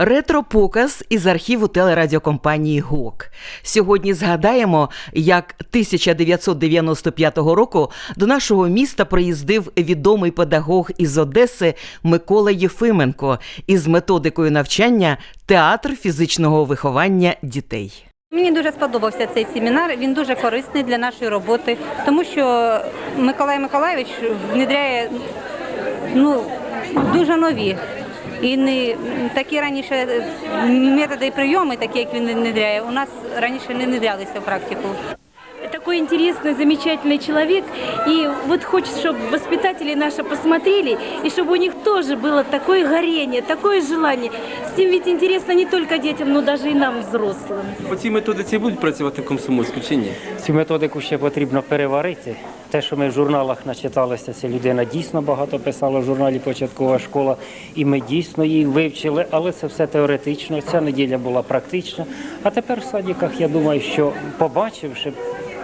Ретро-показ із архіву телерадіокомпанії ГОК. Сьогодні згадаємо, як 1995 року до нашого міста приїздив відомий педагог із Одеси Микола Єфименко із методикою навчання театр фізичного виховання дітей. Мені дуже сподобався цей семінар. Він дуже корисний для нашої роботи, тому що Миколай Миколайович внедряє ну, дуже нові. І не такі раніше методи і прийоми, такі як він внедряє, у нас раніше не внедрялися в практику такой интересный, замечательный человек. И вот хочется, чтобы воспитатели наши посмотрели, и чтобы у них тоже было такое горение, такое желание. С ним ведь интересно не только детям, но даже и нам, взрослым. По цій методиці будуть працювати комсомольську чи ні? Цю методику ще потрібно переварити. Те, що ми в журналах начиталися, ця людина дійсно багато писала в журналі Початкова школа, і ми дійсно її вивчили, але це все теоретично. Ця неділя була практична. А тепер в садиках, я думаю, що побачивши,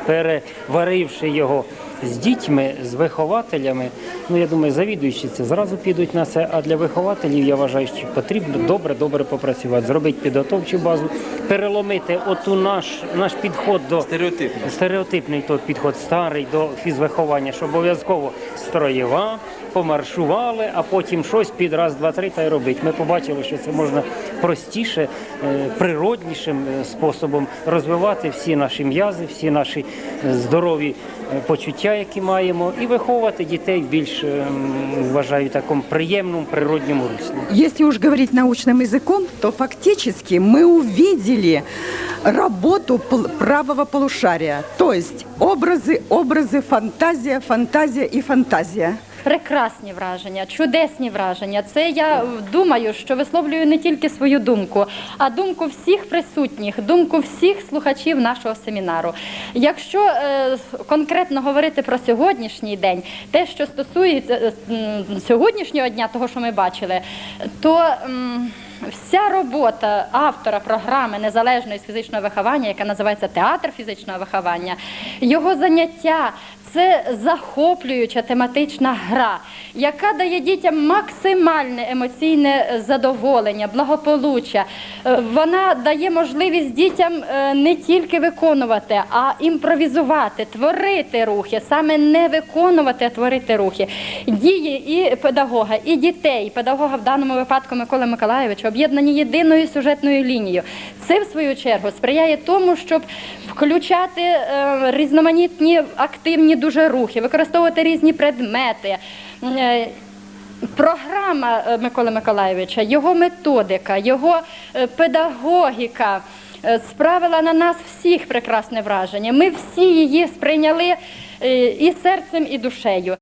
переваривши його з дітьми, з вихователями, ну я думаю, завідуючі це зразу підуть на це. А для вихователів я вважаю, що потрібно добре-добре попрацювати, зробити підготовчу базу, переломити оту наш, наш підход до Стереотипно. стереотипний той підход старий до фізвиховання, що обов'язково строєва, помаршували, а потім щось під раз, два, три та й робить. Ми побачили, що це можна простіше, е, природнішим е, способом розвивати всі наші м'язи, всі наші е, здорові е, почуття, які маємо, і виховувати дітей в більш е, м, вважаю такому приємному природньому руслі. Если уж говорить научным языком, то фактически мы увидели работу пл- правого полушария. То есть образы, образы, фантазия, фантазия и фантазия. Прекрасні враження, чудесні враження. Це я е, думаю, що висловлюю не тільки свою думку, а думку всіх присутніх, думку всіх слухачів нашого семінару. Якщо е, конкретно говорити про сьогоднішній день, те, що стосується е, сьогоднішнього дня, того, що ми бачили, то м, Вся робота автора програми незалежної фізичного виховання, яка називається Театр фізичного виховання, його заняття це захоплююча тематична гра, яка дає дітям максимальне емоційне задоволення, благополуччя. Е, Вона дає можливість дітям е, не тільки виконувати, а імпровізувати, творити рухи, саме не виконувати, а творити рухи. Дії і педагога, і дітей, педагога в даному випадку Миколи Миколайовича, об'єднані єдиною сюжетною лінією. Це, в свою чергу, сприяє тому, щоб включати е, різноманітні активні дуже рухи, використовувати різні предмети. Е, Програма е, Миколи Миколаєвича, його методика, його е, педагогіка справила на нас всіх прекрасне враження. Ми всі її сприйняли і серцем, і душею.